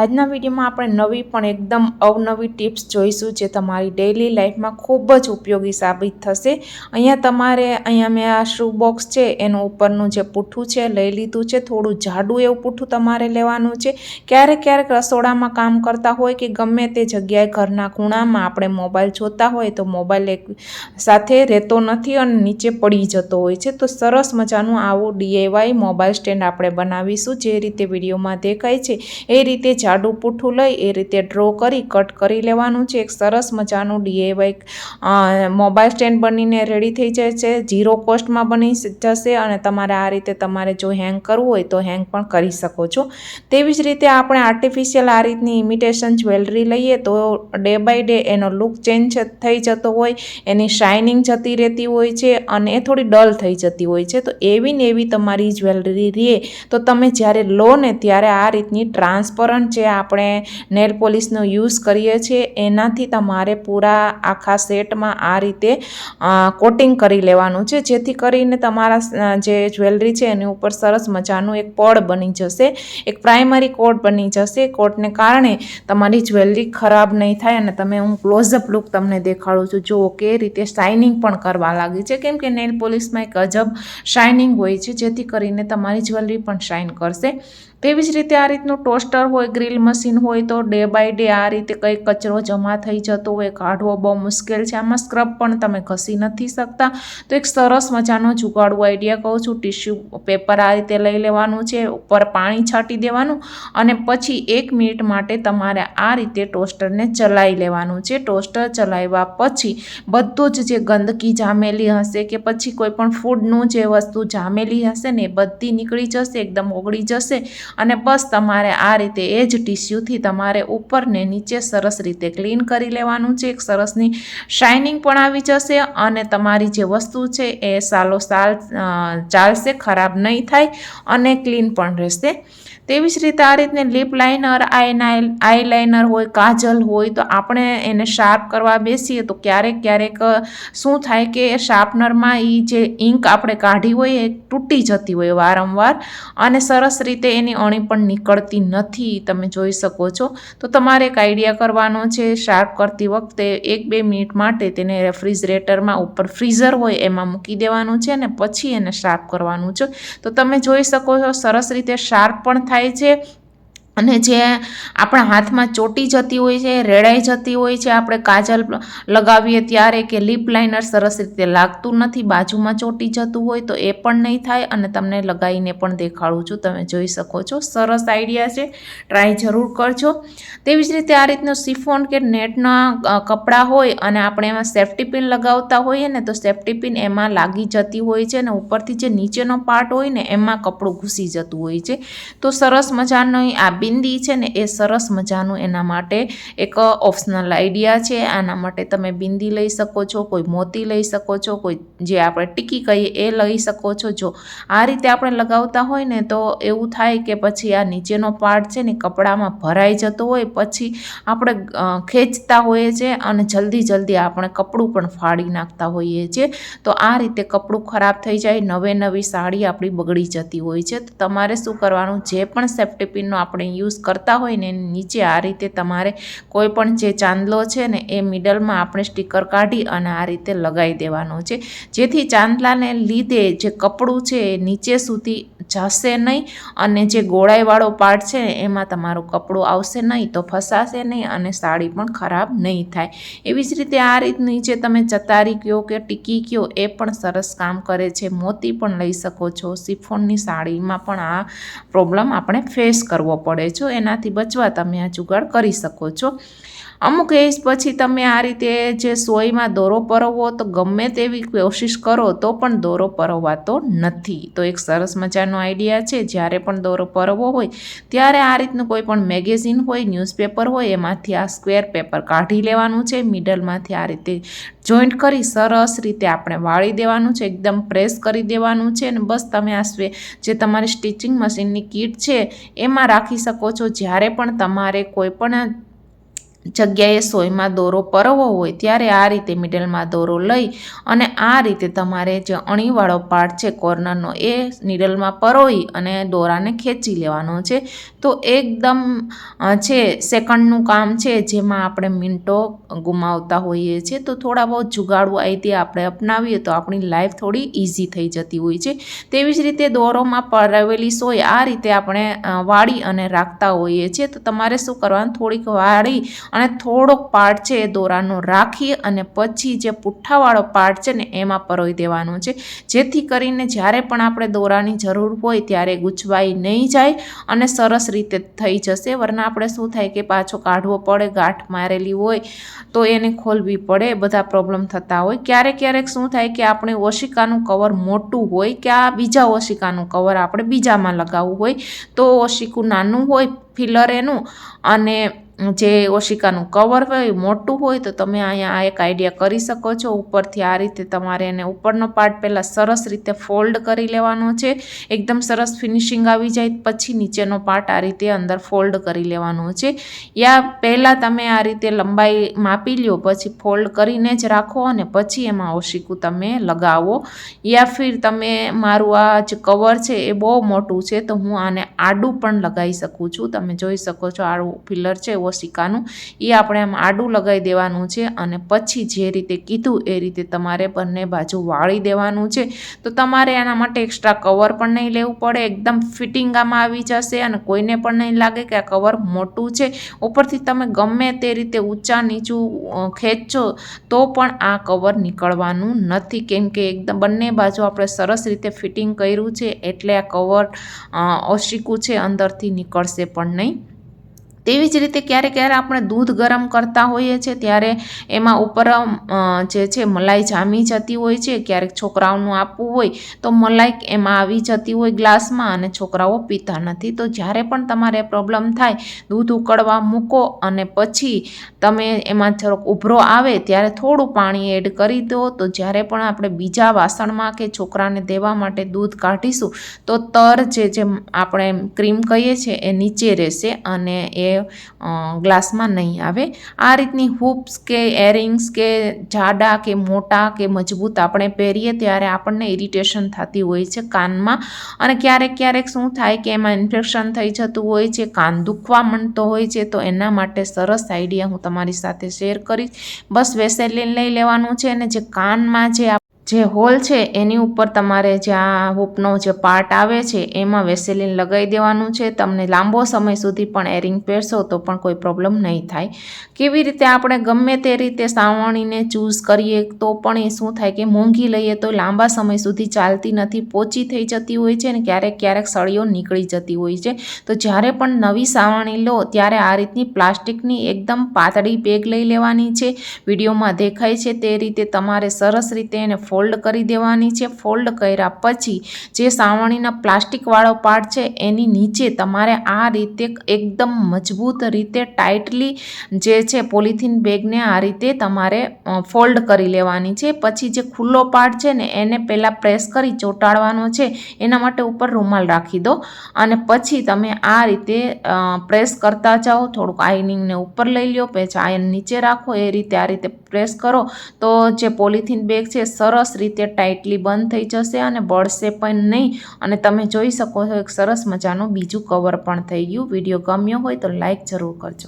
આજના વિડીયોમાં આપણે નવી પણ એકદમ અવનવી ટિપ્સ જોઈશું જે તમારી ડેઇલી લાઈફમાં ખૂબ જ ઉપયોગી સાબિત થશે. અહીંયા તમારે, અહીંયા મેં આ શૂ બોક્સ છે, એનું ઉપરનું જે પૂઠું છે, લઈ લીધું છે, થોડું જાડું એવું પૂઠું તમારે લેવાનું છે. ક્યારેક ક્યારેક રસોડામાં કામ કરતા હોય કે ગમે તે જગ્યાએ ઘરના ખૂણામાં આપણે મોબાઈલ જોતા હોય તો મોબાઈલ એક સાથે રહેતો નથી અને નીચે પડી જતો હોય છે. તો સરસ મજાનું આવું ડીએવાય મોબાઈલ સ્ટેન્ડ આપણે બનાવીશું. જે રીતે વિડીયોમાં દેખાય છે, એ રીતે જાડું પૂઠું લઈ એ રીતે ડ્રો કરી કટ કરી લેવાનું છે. એક સરસ મજાનું ડીએવાય મોબાઈલ સ્ટેન્ડ બનીને રેડી થઈ જાય છે. ઝીરો કોસ્ટમાં બની જશે અને તમારે આ રીતે તમારે જો હેંગ કરવું હોય તો હેંગ પણ કરી શકો છો. તેવી જ રીતે આપણે આર્ટિફિશિયલ આ રીતની ઇમિટેશન જ્વેલરી લઈએ તો ડે બાય ડે એનો લુક ચેન્જ થઈ જતો હોય, એની શાઇનિંગ જતી રહેતી હોય છે અને એ થોડી ડલ થઈ જતી હોય છે. તો એવી ને એવી તમારી જ્વેલરી રહે તો તમે જ્યારે લો ને ત્યારે આ રીતની ટ્રાન્સપરન્ટ જે આપણે નેલ પોલિશનો યુઝ કરીએ છીએ, એનાથી તમારે પૂરા આખા સેટમાં આ રીતે કોટિંગ કરી લેવાનું છે. જેથી કરીને તમારા જે જ્વેલરી છે એની ઉપર સરસ મજાનું એક પડ બની જશે, એક પ્રાઇમરી કોટ બની જશે. કોટને કારણે તમારી જ્વેલરી ખરાબ નહીં થાય અને તમે હું ક્લોઝઅપ લુક તમને દેખાડું છું. જુઓ કે રીતે શાઇનિંગ પણ કરવા લાગી છે. કેમ કે નેલ પોલિશમાં એક અજબ શાઇનિંગ હોય છે, જેથી કરીને તમારી જ્વેલરી પણ શાઇન કરશે. તેવી જ રીતે આ રીતનું ટોસ્ટર હોય ગ્રીલ મશીન હોય તો ડે બાય ડે આ રીતે કંઈ કચરો જમા થઈ જતો હોય, કાઢવો બહુ મુશ્કેલ છે. આમાં સ્ક્રબ પણ તમે ઘસી નથી શકતા. તો એક સરસ મજાનો જુગાડવો આઈડિયા કહું છું. ટિશ્યુ પેપર આ રીતે લઈ લેવાનું છે, ઉપર પાણી છાંટી દેવાનું અને પછી એક મિનિટ માટે તમારે આ રીતે ટોસ્ટરને ચલાવી લેવાનું છે. ટોસ્ટર ચલાવ્યા પછી બધું જ જે ગંદકી જામેલી હશે કે પછી કોઈ પણ ફૂડનું જે વસ્તુ જામેલી હશે ને એ બધી નીકળી જશે, એકદમ ઓગળી જશે અને બસ તમારે આ રીતે એ જ ટીસ્યુથી તમારે ઉપરને નીચે સરસ રીતે ક્લીન કરી લેવાનું છે. એક સરસની શાઇનિંગ પણ આવી જશે અને તમારી જે વસ્તુ છે એ સાલો સાલ ચાલશે, ખરાબ નહીં થાય અને ક્લીન પણ રહેશે. તેવી જ રીતે આ રીતને lip liner eye eyeliner હોય, કાજલ હોય, તો આપણે એને શાર્પ કરવા બેસીએ તો ક્યારેક ક્યારેક શું થાય કે શાર્પનરમાં એ જે ઇંક આપણે કાઢી હોય એ તૂટી જતી હોય વારંવાર અને સરસ રીતે એની અણી પણ નીકળતી નથી. તમે જોઈ શકો છો. તો તમારે એક આઈડિયા કરવાનો છે શાર્પ કરતી વખતે એક બે મિનિટ માટે તેને રેફ્રિજરેટરમાં ઉપર ફ્રીઝર હોય એમાં મૂકી દેવાનું છે અને પછી એને શાર્પ કરવાનું છે. તો તમે જોઈ શકો છો સરસ રીતે શાર્પ પણ થાય છે અને જે આપણા હાથમાં ચોટી જતી હોય છે, રેડાઈ જતી હોય છે, આપણે કાજલ લગાવીએ ત્યારે કે લિપ લાઇનર સરસ રીતે લાગતું નથી, બાજુમાં ચોટી જતું હોય તો એ પણ નહીં થાય અને તમને લગાવીને પણ દેખાડું છું, તમે જોઈ શકો છો, સરસ આઈડિયા છે ટ્રાય જરૂર કરજો. તેવી જ રીતે આ રીતનું સિફોન કે નેટના કપડાં હોય અને આપણે એમાં સેફ્ટી પિન લગાવતા હોઈએ ને તો સેફ્ટી પિન એમાં લાગી જતી હોય છે અને ઉપરથી જે નીચેનો પાર્ટ હોય ને એમાં કપડું ઘૂસી જતું હોય છે. તો સરસ મજાનો આ બિંદી છે ને એ સરસ મજાનું એના માટે એક ઓપ્શનલ આઈડિયા છે. આના માટે તમે બિંદી લઈ શકો છો, કોઈ મોતી લઈ શકો છો, કોઈ જે આપણે ટીકી કહીએ એ લઈ શકો છો. જો આ રીતે આપણે લગાવતા હોય ને તો એવું થાય કે પછી આ નીચેનો પાર્ટ છે ને કપડામાં ભરાઈ જતો હોય, પછી આપણે ખેંચતા હોઈએ છીએ અને જલ્દી જલ્દી આપણે કપડું પણ ફાડી નાખતા હોઈએ છીએ તો આ રીતે કપડું ખરાબ થઈ જાય, નવે નવી સાડી આપણી બગડી જતી હોય છે. તો તમારે શું કરવાનું? જે પણ સેફ્ટી પિનનો આપણે યુઝ કરતા હોય ને નીચે આ રીતે તમારે કોઈ પણ જે ચાંદલો છે ને એ મિડલમાં આપણે સ્ટીકર કાઢી અને આ રીતે લગાવી દેવાનો છે. જેથી ચાંદલાને લીધે જે કપડું છે એ નીચે સુધી જશે નહીં અને જે ગોળાઈવાળો પાર્ટ છે એમાં તમારું કપડું આવશે નહીં તો ફસાશે નહીં અને સાડી પણ ખરાબ નહીં થાય. એવી જ રીતે આ રીતની જે તમે ચતારી કયો કે ટીકી કયો એ પણ સરસ કામ કરે છે. મોતી પણ લઈ શકો છો. સિફોનની સાડીમાં પણ આ પ્રોબ્લેમ આપણે ફેસ કરવો પડે છો એનાથી બચવા તમે આ જુગાડ કરી શકો છો. અમુક એજ પછી તમે આ રીતે જે સોયમાં દોરો પરવવો તો ગમે તેવી કોશિશ કરો તો પણ દોરો પરવવાતો નથી. તો એક સરસ મજાનો આઈડિયા છે, જ્યારે પણ દોરો પરવવો હોય, ત્યારે આ રીતનું કોઈ પણ મેગેઝિન હોય, ન્યૂઝપેપર હોય, એમાંથી આ સ્ક્વેર પેપર કાઢી લેવાનું છે, મિડલમાંથી આ રીતે જોઈન્ટ કરી સરસ રીતે આપણે વાળી દેવાનું છે, એકદમ પ્રેસ કરી દેવાનું છે અને બસ તમે આ સ્વે, જે તમારી સ્ટિચિંગ મશીનની કીટ છે, એમાં રાખી શકો છો. જ્યારે પણ તમારે કોઈ પણ જગ્યાએ સોયમાં દોરો પરવો હોય ત્યારે આ રીતે મિડલમાં દોરો લઈ અને આ રીતે તમારે જે અણીવાળો પાર્ટ છે કોર્નરનો એ નીડલમાં પરોવી અને દોરાને ખેંચી લેવાનો છે. તો એકદમ છે, સેકન્ડનું કામ છે જેમાં આપણે મિનિટો ગુમાવતા હોઈએ છીએ. તો થોડા બહુ જુગાડવું આવી તે આપણે અપનાવીએ તો આપણી લાઈફ થોડી ઇઝી થઈ જતી હોય છે. તેવી જ રીતે દોરોમાં પરવેલી સોય આ રીતે આપણે વાળી અને રાખતા હોઈએ છીએ. તો તમારે શું કરવાનું? થોડીક વાળી અને થોડોક પાર્ટ છે એ દોરાનો રાખી અને પછી જે પુઠ્ઠાવાળો પાર્ટ છે ને એમાં પરોઈ દેવાનો છે. જેથી કરીને જ્યારે પણ આપણે દોરાની જરૂર હોય ત્યારે ગૂંચવાઈ નહીં જાય અને સરસ રીતે થઈ જશે. વરના આપણે શું થાય કે પાછો કાઢવો પડે, ગાંઠ મારેલી હોય તો એને ખોલવી પડે, બધા પ્રોબ્લેમ થતા હોય. ક્યારેક ક્યારેક શું થાય કે આપણે ઓશિકાનું કવર મોટું હોય કે આ બીજા ઓશિકાનું કવર આપણે બીજામાં લગાવવું હોય તો ઓશિકું નાનું હોય ફિલર એનું અને જે ઓશિકાનું કવર હોય મોટું હોય, તો તમે અહીંયા એક આઈડિયા કરી શકો છો. ઉપરથી આ રીતે તમારે એને ઉપરનો પાર્ટ પહેલાં સરસ રીતે ફોલ્ડ કરી લેવાનો છે. એકદમ સરસ ફિનિશિંગ આવી જાય, પછી નીચેનો પાર્ટ આ રીતે અંદર ફોલ્ડ કરી લેવાનો છે. યા પહેલાં તમે આ રીતે લંબાઈ માપી લ્યો, પછી ફોલ્ડ કરીને જ રાખો અને પછી એમાં ઓશિકું તમે લગાવો. યા ફિર તમે મારું આ જે કવર છે એ બહુ મોટું છે, તો હું આને આડું પણ લગાવી શકું છું. તમે જોઈ શકો છો, આડું ફિલર છે ઓશિકાનું એ આપણે આમ આડું લગાવી દેવાનું છે અને પછી જે રીતે કીધું એ રીતે તમારે બંને બાજુ વાળી દેવાનું છે. તો તમારે એના માટે એક્સ્ટ્રા કવર પણ નહીં લેવું પડે, એકદમ ફિટિંગ આમાં આવી જશે અને કોઈને પણ નહીં લાગે કે આ કવર મોટું છે. ઉપરથી તમે ગમે તે રીતે ઊંચા નીચું ખેંચો તો પણ આ કવર નીકળવાનું નથી. કેમ કે એકદમ બંને બાજુ આપણે સરસ રીતે ફિટિંગ કર્યું છે એટલે આ કવર ઓશિકું છે, અંદરથી નીકળશે પણ નહીં. તેવી જ રીતે ક્યારેક ક્યારે આપણે દૂધ ગરમ કરતા હોઈએ છીએ, ત્યારે એમાં ઉપર જે છે મલાઈ જામી જતી હોય છે, ક્યારેક છોકરાઓનું આપવું હોય તો મલાઈ એમાં આવી જતી હોય ગ્લાસમાં અને છોકરાઓ પીતા નથી. તો જ્યારે પણ તમારે પ્રોબ્લેમ થાય, દૂધ ઉકળવા મૂકો અને પછી તમે એમાં થોડોક ઉભરો આવે ત્યારે થોડું પાણી એડ કરી દો. તો જ્યારે પણ આપણે બીજા વાસણમાં કે છોકરાને દેવા માટે દૂધ કાઢીશું, તો તર જે જેમ આપણે ક્રીમ કહીએ છીએ એ નીચે રહેશે અને એ ગ્લાસમાં નહીં આવે. આ રીતની હૂપ્સ કે એરિંગ્સ કે જાડા કે મોટા કે મજબૂત આપણે પહેરીએ ત્યારે આપણને ઇરિટેશન થતી હોય છે કાનમાં. અને ક્યારેક ક્યારેક શું થાય કે એમાં ઇન્ફેક્શન થઈ જતું હોય છે, કાન દુખવા માંડતો હોય છે, તો એના માટે સરસ આઈડિયા હું તમારી સાથે શેર કરીશ. બસ વેસેલિન લઈ લેવાનું છે અને જે કાનમાં જે જે હોલ છે, એની ઉપર તમારે જ્યાં હૂપનો જે પાર્ટ આવે છે, એમાં વેસેલિન લગાવી દેવાનું છે. તમને લાંબો સમય સુધી પણ એરિંગ પહેરશો તો પણ કોઈ પ્રોબ્લેમ નહીં થાય. કેવી રીતે આપણે ગમે તે રીતે સાવણીને ચૂઝ કરીએ તો પણ એ શું થાય કે મોંઘી લઈએ તો લાંબા સમય સુધી ચાલતી નથી, પોચી થઈ જતી હોય છે અને ક્યારેક ક્યારેક સળીઓ નીકળી જતી હોય છે. તો જ્યારે પણ નવી સાવણી લો ત્યારે આ રીતની પ્લાસ્ટિકની એકદમ પાતળી બેગ લઈ લેવાની છે. વિડીયોમાં દેખાય છે તે રીતે તમારે સરસ રીતે એને ફોલ્ડ કરી દેવાની છે. ફોલ્ડ કર્યા પછી જે સાવણીના પ્લાસ્ટિકવાળો પાર્ટ છે, એની નીચે તમારે આ રીતે એકદમ મજબૂત રીતે ટાઈટલી જે છે, પોલિથીન બેગને આ રીતે તમારે ફોલ્ડ કરી લેવાની છે. પછી જે ખુલ્લો પાર્ટ છે ને, એને પહેલાં પ્રેસ કરી ચોંટાડવાનો છે. એના માટે ઉપર રૂમાલ રાખી દો અને પછી તમે આ રીતે પ્રેસ કરતા જાઓ. થોડુંક આયનિંગને ઉપર લઈ લો પછી આયન નીચે રાખો. એ રીતે આ રીતે પ્રેસ કરો. તો જે પોલિથીન બેગ છે, સરસ રીતે ટાઈટલી બંધ થઈ જશે અને બળશે પણ નહીં. અને તમે જોઈ શકો છો એક સરસ મજાનું બીજું કવર પણ થઈ ગયું. વીડિયો ગમ્યો હોય તો લાઇક જરૂર કરજો.